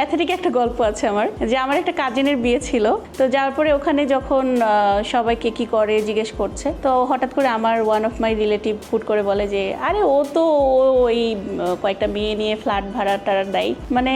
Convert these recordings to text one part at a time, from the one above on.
Pathetic একটা গল্প আছে আমার, যে আমার একটা কাজিনের বিয়ে ছিল। তো যাওয়ার পরে ওখানে যখন সবাইকে কি করে জিজ্ঞেস করছে, তো হঠাৎ করে আমার ওয়ান অফ মাই রিলেটিভ ফুট করে বলে যে, আরে ও তো, ও ওই কয়েকটা মেয়ে নিয়ে ফ্ল্যাট ভাড়া টাড়া দেয়। মানে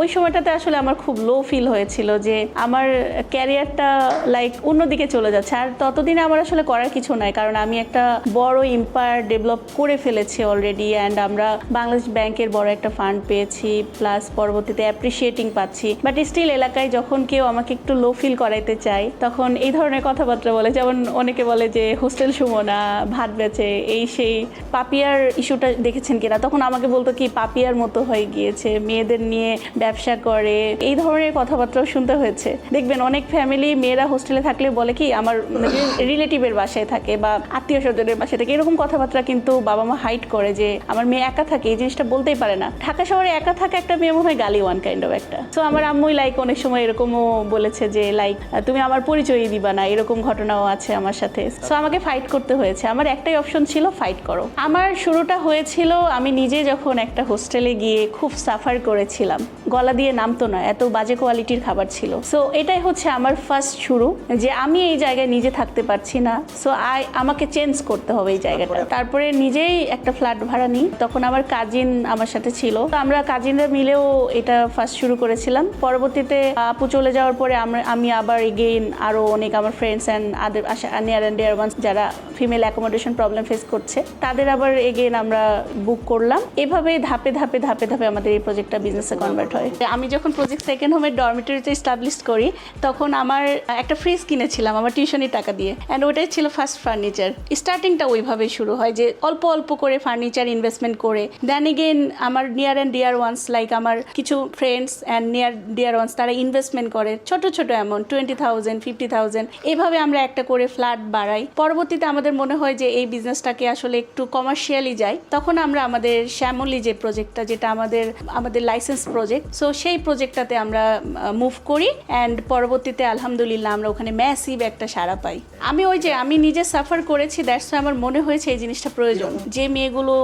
ওই সময়টাতে আসলে আমার খুব লো ফিল হয়েছিল যে আমার ক্যারিয়ারটা লাইক অন্যদিকে চলে যাচ্ছে। আর ততদিনে আমার আসলে করার কিছু নাই, কারণ আমি একটা বড় ইম্পায়ার ডেভেলপ করে ফেলেছি অলরেডি অ্যান্ড আমরা বাংলাদেশ ব্যাংকের বড় একটা ফান্ড পেয়েছি প্লাস পরবর্তীতে অ্যাপ্রিসিয়েটিং পাচ্ছি। বাট স্টিল এলাকায় যখন কেউ আমাকে একটু লো ফিল করাইতে চায়, তখন এই ধরনের কথাবার্তা বলে। যেমন অনেকে বলে যে, হোস্টেল সুমনা, ভাত বেচে, এই সেই পাপিয়ার ইস্যুটা দেখেছেন কিনা তখন আমাকে বলতো কি, পাপিয়ার মতো হয়ে গিয়েছে, মেয়েদের নিয়ে ব্যবসা করে, এই ধরনের কথাবার্তাও শুনতে হয়েছে। দেখবেন অনেক ফ্যামিলি মেয়েরা হোস্টেলে থাকলে বলে কি, আমার রিলেটিভের বাসায় থাকে বা আত্মীয় স্বজনের বাসায় থাকে, এরকম কথাবার্তা কিন্তু বাবা মা হাইট করে যে, আমার মেয়ে একা থাকে, এই জিনিসটা বলতেই পারে না। ঢাকা শহরে একা থাকা একটা মেয়ে মনে হয় গালি ওয়ান কাইন্ড অফ একটা। তো আমার আম্মুই লাইক অনেক সময় এরকমও বলেছে যে লাইক তুমি আমার পরিচয়ই দিবা না। এরকম ঘটনাও আছে আমার সাথে। সো আমাকে ফাইট করতে হয়েছে। আমার একটাই অপশন ছিল ফাইট করো। আমার শুরুটা হয়েছিল আমি নিজে যখন একটা হোস্টেলে গিয়ে খুব সাফার করেছিলাম গলা দিয়ে নামতো না এত বাজে কোয়ালিটির খাবার ছিল। সো এটাই হচ্ছে আমার ফার্স্ট শুরু যে আমি এই জায়গায় নিজে থাকতে পারছি না। সো আই আমাকে চেঞ্জ করতে হবে এই জায়গাটা। তারপরে? নিজেই একটা ফ্ল্যাট ভাড়া নিই। তখন আমার কাজিন আমার সাথে ছিল। তো আমরা কাজিনরা মিলেও এটা ফার্স্ট শুরু করেছিলাম। পরবর্তীতে আপু চলে যাওয়ার পরে আমরা আমি আবার এগেইন আরও অনেক আমার friends and other near and dear ones যারা ফিমেল অ্যাকোমোডেশন প্রবলেম ফেস করছে তাদের আবার এগেইন আমরা বুক করলাম। এভাবে ধাপে ধাপে ধাপে ধাপে আমাদের এই প্রজেক্টটা বিজনেসে কনভার্ট হয়। আমি যখন প্রজেক্ট সেকেন্ড হোমের ডরমিটরিতে স্টাবলিশ করি, তখন আমার একটা ফ্রিজ কিনেছিলাম আমার টিউশনের টাকা দিয়ে। অ্যান্ড ওটাই ছিল ফার্স্ট ফার্নিচার স্টার্টিংটা ওইভাবে শুরু হয় যে অল্প অল্প করে ফার্নিচার ইনভেস্টমেন্ট করে। দেন এগেন আমার near and dear ones like আমার কিছু friends and near dear ones তারা ইনভেস্টমেন্ট করে। ছোট ছোট amount twenty thousand fifty thousand এভাবে আমরা একটা করে ফ্ল্যাট বাড়াই। পরবর্তীতে আমাদের মনে হয় যে এই বিজনেসটাকে আসলে একটু কমার্শিয়ালি যায় তখন আমরা আমাদের শ্যামলি যে প্রজেক্টটা যেটা আমাদের আমাদের লাইসেন্স প্রজেক্ট সো সেই প্রজেক্টটাতে আমরা মুভ করি অ্যান্ড পরবর্তীতে আলহামদুলিল্লাহ আমরা ওখানে ম্যাসিভ একটা সাড়া পাই। আমি ওই যে, আমি নিজে সাফার করেছি দ্যাটস আমার মনে হয়েছে এই জিনিসটা প্রয়োজন। যে মেয়েগুলো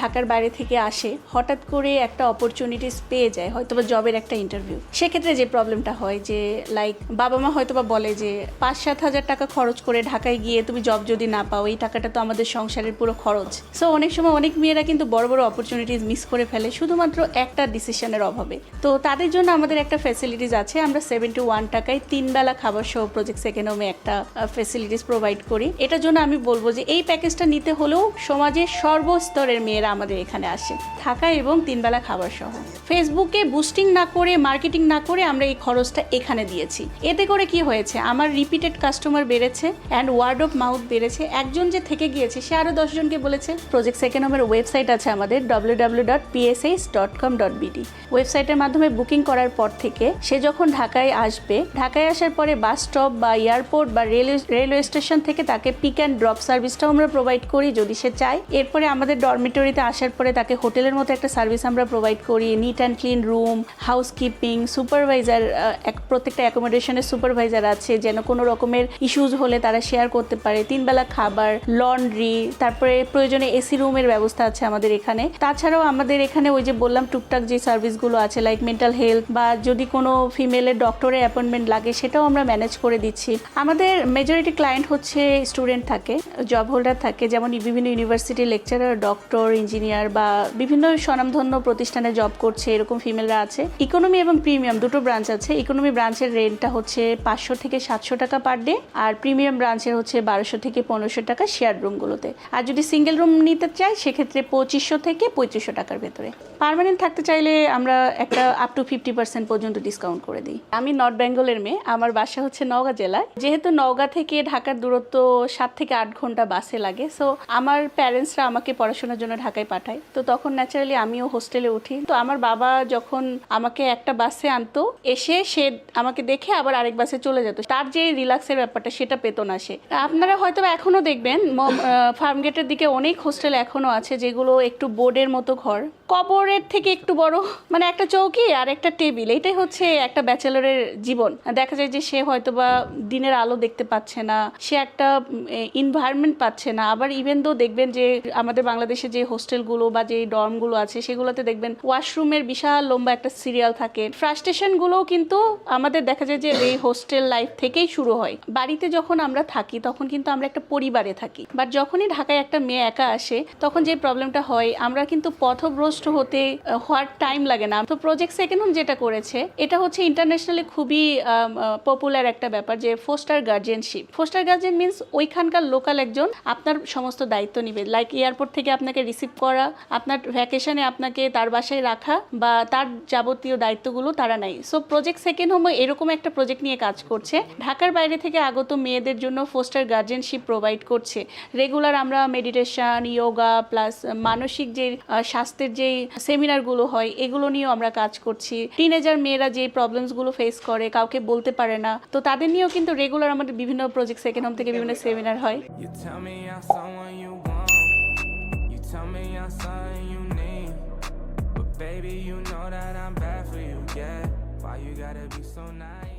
ঢাকার বাইরে থেকে আসে, হঠাৎ করে একটা অপরচুনিটিস পেয়ে যায় হয়তো বা জবের একটা ইন্টারভিউ সেক্ষেত্রে যে প্রবলেমটা হয় যে লাইক বাবা মা হয়তো বা বলে যে পাঁচ সাত হাজার টাকা খরচ করে ঢাকায় গিয়ে তুমি জব যদি না পাও, এই টাকাটা তো আমাদের সংসারের পুরো খরচ। সো অনেক সময় অনেক মেয়েরা কিন্তু বড় বড় অপরচুনিটিস মিস করে ফেলে শুধুমাত্র একটা ডিসিশনের অভাবে। তো তাদের জন্য আমাদের একটা ফ্যাসিলিটিস আছে, আমরা সেভেন টু ওয়ান টাকায় তিন বেলা খাবার সহ প্রজেক্ট সেকেন্ড হোমে একটা ফ্যাসিলিটিস প্রোভাইড করি। এটার জন্য আমি বলব যে এই প্যাকেজটা নিতে হলেও সমাজের সর্বস্তরের মেয়েরা আমাদের এখানে আসে, থাকা এবং তিন বেলা খাবার সহ। ফেসবুকে বুস্টিং না করে মার্কেটিং না করে আমরা এই খরচটা এখানে দিয়েছি। এতে করে কি হয়েছে? আমার রিপিটেড কাস্টমার বেড়েছে অ্যান্ড ওয়ার্ড অফ মাউথ বেড়েছে। একজন যে থেকে গিয়েছে, সে আরও দশজনকে বলেছে প্রজেক্ট সেকেন্ড হোমের ওয়েবসাইট আছে আমাদের বিডি ওয়েবসাইটের মাধ্যমে বুকিং করার পর থেকে সে যখন ঢাকায় আসবে, ঢাকায় আসার পরে বাস স্টপ বা এয়ারপোর্ট বা রেলওয়ে স্টেশন থেকে তাকে পিক অ্যান্ড ড্রপ সার্ভিসটাও আমরা প্রোভাইড করি যদি সে চায়। এরপরে আমাদের ডরমিটরিতে আসার পরে তাকে হোটেলের মতো একটা সার্ভিস আমরা প্রোভাইড করি neat and clean room housekeeping supervisor প্রত্যেকটা অ্যাকোমোডেশনের সুপারভাইজার আছে যেন কোনো রকমের ইস্যুজ হলে তারা শেয়ার করতে পারে। তিনবেলা খাবার লন্ড্রি তারপরে প্রয়োজনে এসি রুমের ব্যবস্থা আছে আমাদের এখানে। তাছাড়াও আমাদের এখানে ওই যে বললাম, টুকটাক যে সার্ভিসগুলো আছে লাইক মেন্টাল হেলথ বা যদি কোনো ফিমেলের ডক্টরের অ্যাপয়েন্টমেন্ট লাগে, সেটাও আমরা ম্যানেজ করে দিচ্ছি। আমাদের মেজরিটি ক্লায়েন্ট হচ্ছে স্টুডেন্ট থাকে জব হোল্ডার থাকে, যেমন বিভিন্ন ইউনিভার্সিটি লেকচারার ডক্টর ইঞ্জিনিয়ার বা বিভিন্ন স্বনামধন্য প্রতিষ্ঠানে জব করছে, এরকম ফিমেলরা আছে। ইকোনমি এবং প্রিমিয়াম দুটো ব্রাঞ্চ আছে। ইকোনমি ব্রাঞ্চের রেন্টটা হচ্ছে পাঁচশো থেকে সাতশো টাকা পার ডে আর প্রিমিয়াম ব্রাঞ্চের হচ্ছে বারোশো থেকে পনেরোশো টাকা শেয়ার রুমগুলোতে আর যদি সিঙ্গেল রুম নিতে চাই সেক্ষেত্রে পঁচিশশো থেকে পঁয়ত্রিশশো টাকার ভেতরে। পার্মানেন্ট থাকতে চাইলে আমরা একটা আপ টু ফিফটি পার্সেন্ট পর্যন্ত ডিসকাউন্ট করে দিই। আমি নর্থ বেঙ্গলের মেয়ে, আমার বাসা হচ্ছে নওগাঁ জেলায়। যেহেতু নওগাঁ থেকে ঢাকার দূরত্ব সাত থেকে আট ঘণ্টা বাসে লাগে সো আমার প্যারেন্টসরা আমাকে পড়াশোনার জন্য ঢাকায় পাঠায়। তো তখন ন্যাচারালি আমিও হোস্টেলে উঠি। তো আমার বাবা যখন আমাকে একটা বাসে আনতো, এসে সে আমাকে দেখে আবার আরেক বাসে চলে যেত। তার যে রিল্যাক্সের ব্যাপারটা সেটা পেত না সে। আপনারা হয়তো বা এখনও দেখবেন ফার্ম গেটের দিকে অনেক হোস্টেল এখনও আছে, যেগুলো একটু বোর্ডের মতো ঘর। কবরের থেকে একটু বড় মানে একটা চৌকি আর একটা টেবিল, এটাই হচ্ছে একটা ব্যাচেলরের জীবন। দেখা যায় যে সে হয়তো বা দিনের আলো দেখতে পাচ্ছে না, সে একটা ইনভায়রনমেন্ট পাচ্ছে না। আবার ইভেন দো দেখবেন যে আমাদের বাংলাদেশে যে হোস্টেলগুলো বা যে ডর্মগুলো আছে, সেগুলোতে দেখবেন ওয়াশরুমের বিশাল লম্বা একটা সিরিয়াল থাকে। ফ্রাস্ট্রেশনগুলোও কিন্তু আমাদের দেখা যায় যে এই হোস্টেল লাইফ থেকেই শুরু হয়। বাড়িতে যখন আমরা থাকি, তখন কিন্তু আমরা একটা পরিবারে থাকি। বাট যখনই ঢাকায় একটা মেয়ে একা আসে, তখন যে প্রবলেমটা হয়, আমরা কিন্তু পথভ্রষ্ট হতে হওয়ার টাইম লাগে না। তো প্রজেক্ট সেকেন্ড হোম যেটা করেছে, এটা হচ্ছে ইন্টারন্যাশনালি খুবই পপুলার একটা ব্যাপার যে foster guardianship foster guardian means ওইখানকার লোকাল একজন আপনার সমস্ত দায়িত্ব নিবে। লাইক এয়ারপোর্ট থেকে আপনাকে রিসিভ করা, আপনার ভ্যাকেশনে আপনাকে তার বাসায় রাখা বা তার যাবতীয় দায়িত্বগুলো তারা নেয়। সো প্রজেক্ট সেকেন্ড হোম এরকম একটা প্রজেক্ট নিয়ে কাজ করছে। ঢাকার বাইরে থেকে আগত মেয়েদের জন্য ফোস্টার গার্জিয়ানশিপ প্রোভাইড করছে। রেগুলার আমরা মেডিটেশন ইয়োগা প্লাস মানসিক যে স্বাস্থ্যের যে যে সেমিনারগুলো হয়, এগুলো নিয়েও আমরা কাজ করছি। টিনেজার মেয়েরা যে প্রবলেমসগুলো ফেস করে, কাউকে বলতে পারে না, তো তাদের নিয়েও কিন্তু রেগুলার আমাদের বিভিন্ন প্রজেক্ট সেকেন্ড হোম থেকে বিভিন্ন সেমিনার হয়। Why you gotta be so nice?